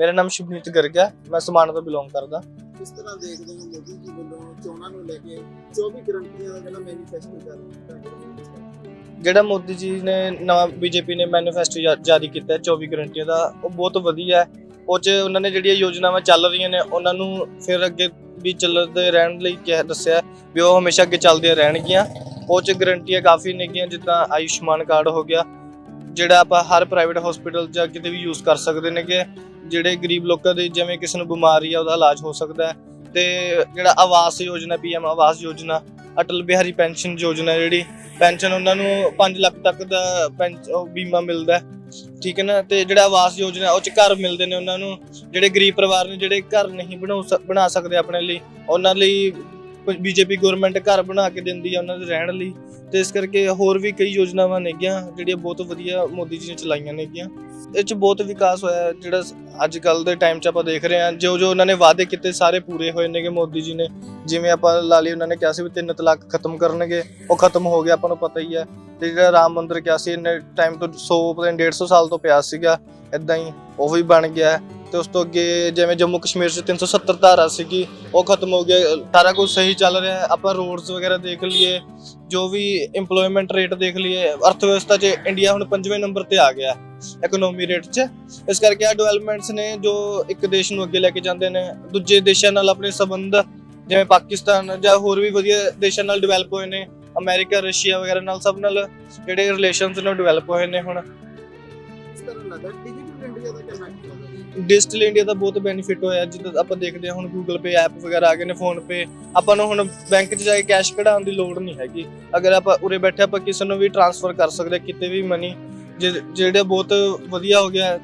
ਮੇਰਾ ਨਾਮ ਸ਼ੁਭਨੀਤ ਗਰਗ ਹੈ ਮੈਂ ਸਮਾਣਾ ਤੋਂ ਬਿਲੋਂਗ ਕਰਦਾ। ਕਿਸ ਤਰ੍ਹਾਂ ਦੇਖਦੇ ਹੋ ਮੋਦੀ ਜੀ ਵੱਲੋਂ ਚੋਣਾਂ ਨੂੰ ਲੈ ਕੇ? 24 ਗਰੰਟੀਆਂ ਦਾ ਜਿਹੜਾ ਮੈਨੀਫੈਸਟੋ ਦਿੱਤਾ ਜਿਹੜਾ ਮੋਦੀ ਜੀ ਨੇ ਨਵਾਂ ਬੀਜੇਪੀ ਨੇ ਮੈਨੀਫੈਸਟੋ ਜਾਰੀ ਕੀਤਾ ਹੈ 24 ਗਰੰਟੀਆਂ ਦਾ ਉਹ ਬਹੁਤ ਵਧੀਆ ਹੈ। ਉਹ 'ਚ ਉਹਨਾਂ ਨੇ ਜਿਹੜੀਆਂ ਯੋਜਨਾਵਾਂ ਚੱਲ ਰਹੀਆਂ ਨੇ ਉਹਨਾਂ ਨੂੰ ਫਿਰ ਅੱਗੇ ਵੀ ਚੱਲਦੇ ਰਹਿਣ ਲਈ ਕਿਹਾ ਦੱਸਿਆ ਵੀ ਉਹ ਹਮੇਸ਼ਾ ਅੱਗੇ ਚੱਲਦੀਆਂ ਰਹਿਣਗੀਆਂ। ਉਹ 'ਚ ਗਰੰਟੀਆਂ ਕਾਫੀ ਨੇਗੀਆਂ ਜਿੱਦਾਂ ਆਯੁਸ਼ਮਾਨ ਕਾਰਡ ਹੋ ਗਿਆ ਜਿਹੜਾ ਆਪਾਂ ਹਰ ਪ੍ਰਾਈਵੇਟ ਹਸਪੀਟਲ ਜਾਂ ਕਿਤੇ ਵੀ ਯੂਜ਼ ਕਰ ਸਕਦੇ ਨੇਗੇ, ਜਿਹੜੇ ਗਰੀਬ ਲੋਕਾਂ ਦੇ ਜਿਵੇਂ ਕਿਸੇ ਨੂੰ ਬਿਮਾਰੀ ਆ, ਉਹਦਾ ਇਲਾਜ ਹੋ ਸਕਦਾ ਹੈ। ਤੇ ਜਿਹੜਾ ਆਵਾਸ ਯੋਜਨਾ, ਪੀਐਮ ਆਵਾਸ ਯੋਜਨਾ, ਅਟਲ ਬਿਹਾਰੀ ਪੈਨਸ਼ਨ ਯੋਜਨਾ ਜਿਹੜੀ, ਪੈਨਸ਼ਨ ਉਹਨਾਂ ਨੂੰ 5 ਲੱਖ ਤੱਕ ਦਾ ਪੈਨਸ਼- ਬੀਮਾ ਮਿਲਦਾ ਠੀਕ ਹੈ ਨਾ? ਤੇ ਜਿਹੜਾ ਆਵਾਸ ਯੋਜਨਾ, ਉਹ ਚ ਘਰ ਮਿਲਦੇ ਨੇ ਉਹਨਾਂ ਨੂੰ। ਜਿਹੜੇ ਗਰੀਬ ਪਰਿਵਾਰ ਨੇ, ਜਿਹੜੇ ਘਰ ਨਹੀਂ ਬਣਾਉ, ਬਣਾ ਸਕਦੇ ਆਪਣੇ ਲਈ, ਉਹਨਾਂ ਲਈ ਬੀਜੇਪੀ ਗਵਰਨਮੈਂਟ ਘਰ ਬਣਾ ਕੇ ਦਿੰਦੀ ਹੈ ਉਹਨਾਂ ਦੇ ਰਹਿਣ ਲਈ। ਤੇ ਇਸ ਕਰਕੇ ਹੋਰ ਵੀ ਕਈ ਯੋਜਨਾਵਾਂ ਨੇਗੀਆਂ, ਜਿਹੜੀਆਂ ਬਹੁਤ ਵਧੀਆ ਮੋਦੀ ਜੀ ਨੇ ਚਲਾਈਆਂ ਨੇਗੀਆਂ। ਇਹ ਚ ਬਹੁਤ ਵਿਕਾਸ ਹੋਇਆ ਜਿਹੜਾ ਅੱਜ ਕੱਲ ਦੇ ਟਾਈਮ 'ਚ ਆਪਾਂ ਦੇਖ ਰਹੇ ਹਾਂ। ਜੋ ਜੋ ਉਹਨਾਂ ਨੇ ਵਾਅਦੇ ਕੀਤੇ, ਸਾਰੇ ਪੂਰੇ ਹੋਏ ਨੇਗੇ ਮੋਦੀ ਜੀ ਨੇ। ਜਿਵੇਂ ਆਪਾਂ ਲਾ ਲਈ ਉਹਨਾਂ ਨੇ ਕਿਹਾ ਸੀ ਵੀ ਤਿੰਨ ਤਲਾਕ ਖਤਮ ਕਰਨਗੇ, ਉਹ ਖਤਮ ਹੋ ਗਿਆ, ਆਪਾਂ ਨੂੰ ਪਤਾ ਹੀ ਹੈ। ਤੇ ਜਿਹੜਾ ਰਾਮ ਮੰਦਿਰ ਕਿਹਾ ਸੀ, ਇੰਨੇ ਟਾਈਮ ਤੋਂ 100 ਪਤਾ ਨਹੀਂ 150 ਸਾਲ ਤੋਂ ਪਿਆ ਸੀਗਾ ਇਦਾਂ ਹੀ ਉਹ ਵੀ ਬਣ ਗਿਆ। ਤੇ ਉਸ ਤੋਂ ਅੱਗੇ ਜਿਵੇਂ ਜੰਮੂ ਕਸ਼ਮੀਰ 'ਚ 370 ਧਾਰਾ ਸੀਗੀ, ਉਹ ਖਤਮ ਹੋ ਗਿਆ ਸਾਰਾ ਕੁਝ ਸਹੀ ਚੱਲ ਰਿਹਾ ਹੈ। ਆਪਾਂ ਰੋਡਸ ਵਗੈਰਾ ਦੇਖ ਲਈਏ, ਜੋ ਵੀ EMPLOYMENT ਰੇਟ ਦੇਖ ਲਈਏ ਅਰਥ ਵਿਵਸਥਾ 'ਚ ਇੰਡੀਆ ਹੁਣ ਪੰਜਵੇਂ ਨੰਬਰ ਤੇ ਆ ਗਿਆ ਇਕਨੋਮੀ ਰੇਟ 'ਚ। ਇਸ ਕਰਕੇ ਆ ਡਿਵੈਲਪਮੈਂਟਸ ਨੇ ਜੋ ਇੱਕ ਦੇਸ਼ ਨੂੰ ਅੱਗੇ ਲੈ ਕੇ ਜਾਂਦੇ ਨੇ, ਦੂਜੇ ਦੇਸ਼ਾਂ ਨਾਲ ਆਪਣੇ ਸੰਬੰਧ, ਜਿਵੇਂ ਪਾਕਿਸਤਾਨ ਜਾਂ ਹੋਰ ਵੀ ਵਧੀਆ ਦੇਸ਼ਾਂ ਨਾਲ ਡਿਵੈਲਪ ਹੋਏ ਨੇ, ਅਮਰੀਕਾ, ਰਸ਼ੀਆ ਵਗੈਰਾ ਨਾਲ ਸਭ ਨਾਲ ਜਿਹੜੇ ਰਿਲੇਸ਼ਨਸ ਨੇ ਡਿਵੈਲਪ ਹੋਏ ਨੇ ਹੁਣ। ਇਸ ਤਰ੍ਹਾਂ ਲੱਗਦਾ ਡਿਜੀਟਲ ਇੰਡੀਆ ਦਾ ਕਿੰਨਾ ਡਿਜੀਟਲ ਇੰਡੀਆ ਦਾ ਬਹੁਤ ਬੈਨੀਫਿਟ ਹੋਇਆ। ਜਿੱਦਾਂ ਆਪਾਂ ਦੇਖਦੇ ਹਾਂ ਹੁਣ Google Pay ਐਪ ਵਗੈਰਾ ਆ ਗਏ ਨੇ ਫੋਨ ਪੇ ਆਪਾਂ ਨੂੰ ਹੁਣ ਬੈਂਕ 'ਚ ਜਾ ਕੇ ਕੈਸ਼ ਕਢਾਉਣ ਦੀ ਲੋੜ ਨਹੀਂ ਹੈਗੀ। ਅਗਰ ਆਪਾਂ ਉਰੇ ਬੈਠੇ ਆਪਾਂ ਕਿਸੇ ਨੂੰ ਵੀ ਟ੍ਰਾਂਸਫਰ ਕਰ ਸਕਦੇ ਹਾਂ, ਕਿਤੇ ਵੀ ਮਨੀ ਜਿਹੜੇ ਬਹੁਤ ਵਧੀਆ ਹੋ ਗਿਆ